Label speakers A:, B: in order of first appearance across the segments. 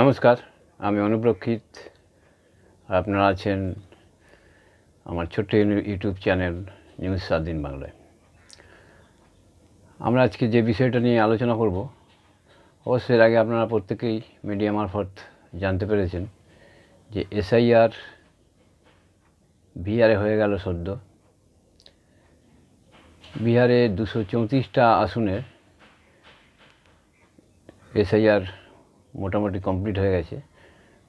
A: নমস্কার, আমি অনুপ্রক্ষিত আপনারা আছেন আমার ছোট্ট ইউটিউব চ্যানেল নিউজ স্বাধীন বাংলায়। আমরা আজকে যে বিষয়টা নিয়ে আলোচনা করব, অবশ্যই এর আগে আপনারা প্রত্যেকেই মিডিয়া মারফত জানতে পেরেছেন যে এসআইআর বিহারে হয়ে গেল সদ্য। বিহারে দুশো চৌত্রিশটা আসনের এসআইআর মোটামুটি কমপ্লিট হয়ে গেছে।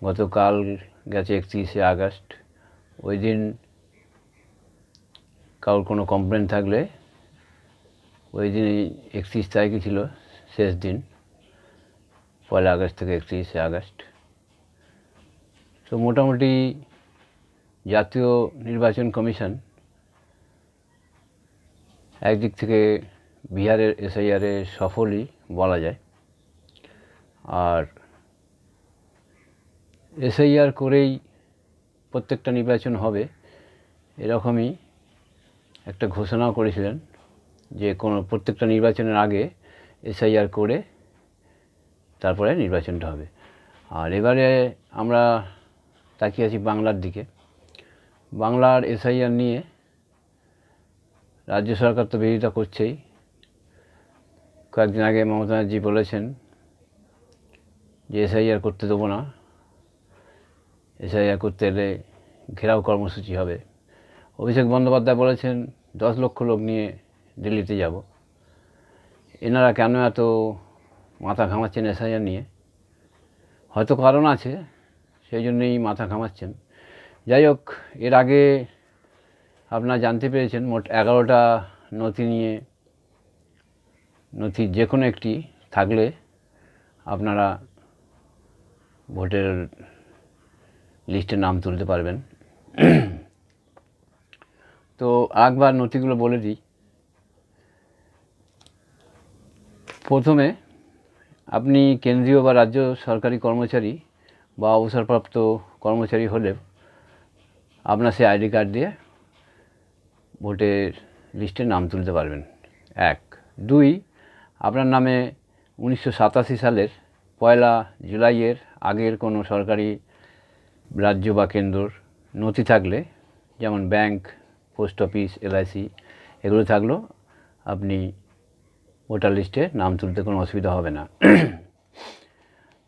A: গতকাল গেছে একত্রিশে আগস্ট। ওই দিন কারোর কোনো কমপ্লেন থাকলে ওই দিন একত্রিশ তারিখে ছিল শেষ দিন, পয়লা আগস্ট থেকে একত্রিশে আগস্ট। তো মোটামুটি জাতীয় নির্বাচন কমিশন একদিক থেকে বিহারের এসআইআরে সফলই বলা যায়। আর এসআইআর করেই প্রত্যেকটা নির্বাচন হবে, এরকমই একটা ঘোষণাও করেছিলেন যে কোনো প্রত্যেকটা নির্বাচনের আগে এসআইআর করে তারপরে নির্বাচনটা হবে। আর এবারে আমরা তাকিয়ে আছি বাংলার দিকে। বাংলার এসআইআর নিয়ে রাজ্য সরকার তো বিরোধিতা করছেই। কয়েকদিন আগে মমতা ব্যানার্জি বলেছেন যে এসআইআর করতে দেবো না, এসআইআর করতে এলে ঘেরাও কর্মসূচি হবে। অভিষেক বন্দ্যোপাধ্যায় বলেছেন, দশ লক্ষ লোক নিয়ে দিল্লিতে যাব। এনারা কেন এত মাথা ঘামাচ্ছেন এসআইআর নিয়ে? হয়তো কারণ আছে, সেই জন্যই মাথা ঘামাচ্ছেন। যাই হোক, এর আগে আপনারা জানতে পেরেছেন, মোট এগারোটা নথি নিয়ে, নথি যে কোনো একটি থাকলে আপনারা ভোটের লিস্টে নাম তুলতে পারবেন। তো একবার নথিগুলো বলে দিই। প্রথমে আপনি কেন্দ্রীয় বা রাজ্য সরকারি কর্মচারী বা অবসরপ্রাপ্ত কর্মচারী হলে আপনার সেই আইডি কার্ড দিয়ে ভোটের লিস্টে নাম তুলতে পারবেন। এক। দুই, আপনার নামে উনিশশো সাতাশি সালের পয়লা জুলাইয়ের আগের কোনো সরকারি রাজ্য বা কেন্দ্রর নথি থাকলে, যেমন ব্যাংক, পোস্ট অফিস, এলআইসি, এগুলো থাকলেও আপনি ভোটার লিস্টে নাম তুলতে কোনো অসুবিধা হবে না।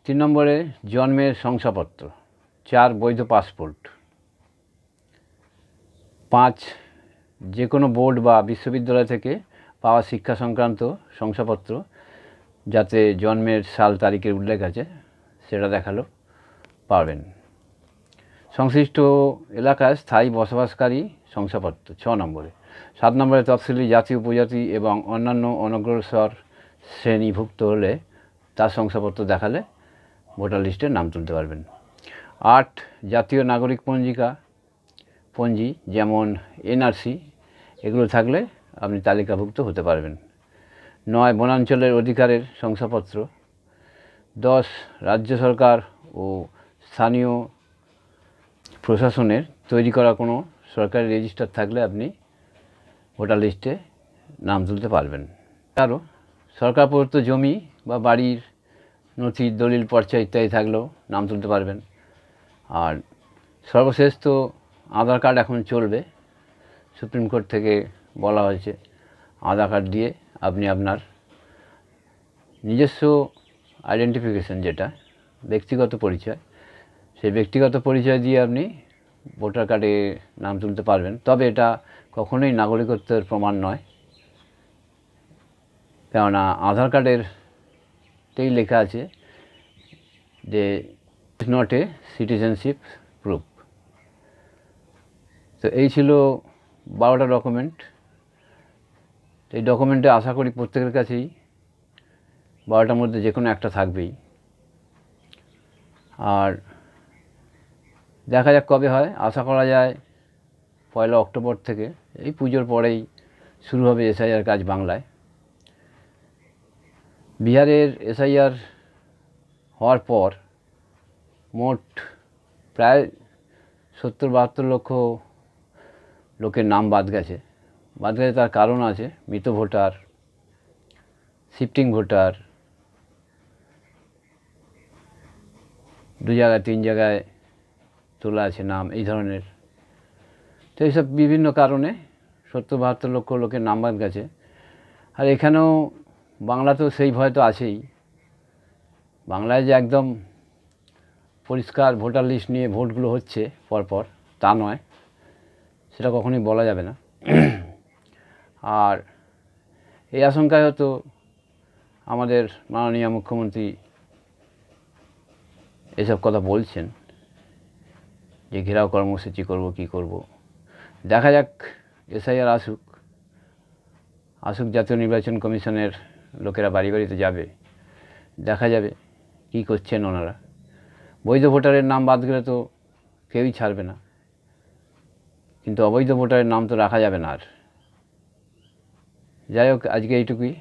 A: তিন নম্বরে জন্মের শংসাপত্র, চার বৈধ পাসপোর্ট, পাঁচ যে কোনো বোর্ড বা বিশ্ববিদ্যালয় থেকে পাওয়া শিক্ষা সংক্রান্ত শংসাপত্র যাতে জন্মের সাল তারিখের উল্লেখ আছে, সেটা দেখাল, পারবেন। সংশ্লিষ্ট এলাকায় স্থায়ী বসবাসকারী শংসাপত্র, ছ নম্বরে। সাত নম্বরে তফসিলি জাতি, উপজাতি এবং অন্যান্য অনগ্রসর শ্রেণীভুক্ত হলে তার শংসাপত্র দেখালে ভোটার লিস্টে নাম তুলতে পারবেন। আট, জাতীয় নাগরিক পঞ্জিকা, পঞ্জি যেমন এনআরসি, এগুলো থাকলে আপনি তালিকাভুক্ত হতে পারবেন। নয় বনাঞ্চলের অধিকারের শংসাপত্র, দশ রাজ্য সরকার ও স্থানীয় প্রশাসনের তৈরি করা কোনো সরকারি রেজিস্টার থাকলে আপনি ভোটার লিস্টে নাম তুলতে পারবেন। আরও, সরকার প্রদত্ত জমি বা বাড়ির নথি, দলিল পর্চা ইত্যাদি থাকলেও নাম তুলতে পারবেন। আর সর্বশেষ তো আধার কার্ড এখন চলবে, সুপ্রিম কোর্ট থেকে বলা হয়েছে, আধার কার্ড দিয়ে আপনি আপনার নিজস্ব আইডেন্টিফিকেশন যেটা, ব্যক্তিগত পরিচয়, সেই ব্যক্তিগত পরিচয় দিয়ে আপনি ভোটার কার্ডে নাম তুলতে পারবেন। তবে এটা কখনোই নাগরিকত্বের প্রমাণ নয়। কেননা আধার কার্ডেরতেই লেখা আছে যে is not a citizenship proof তো এই ছিল বারোটা ডকুমেন্ট এই ডকুমেন্টে আশা করি প্রত্যেকের কাছেই বারোটার মধ্যে যে কোনো একটা থাকবেই। আর দেখা যাক কবে হয়, আশা করা যায় পয়লা অক্টোবর থেকে, এই পুজোর পরেই শুরু হবে এসআইআর কাজ বাংলায়। বিহারের এসআইআর হওয়ার পর মোট প্রায় সত্তর বাহাত্তর লক্ষ লোকের নাম বাদ গেছে। বাদ গেছে তার কারণ আছে, মৃত ভোটার শিফটিং ভোটার, দু জায়গায়, তিন জায়গায় তোলা আছে নাম, এই ধরনের। তো এইসব বিভিন্ন কারণে সত্তর বাহাত্তর লক্ষ লোকের নাম বাদ গেছে। আর এখানেও বাংলাতেও সেই ভয় তো আছেই। বাংলায় যে একদম পরিষ্কার ভোটার লিস্ট নিয়ে ভোটগুলো হচ্ছে পরপর, তা নয়। সেটা কখনোই বলা যাবে না। আর এই আশঙ্কায় হয়তো আমাদের মাননীয় মুখ্যমন্ত্রী এসব কথা বলছেন, যে ঘেরাও কর্মসূচি করব, কি করব। দেখা যাক, এসআইআর আসুক আসুক জাতীয় নির্বাচন কমিশনের লোকেরা বাড়ি বাড়িতে যাবে, দেখা যাবে কি করছেন ওনারা। বৈধ ভোটারের নাম বাদ গেলে তো কেউই ছাড়বে না, কিন্তু অবৈধ ভোটারের নাম তো রাখা যাবে না আর। যাই হোক আজকে এইটুকুই।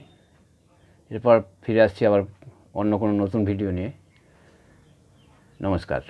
A: এরপর ফিরে আসছি আবার অন্য কোনো নতুন ভিডিও নিয়ে। নমস্কার।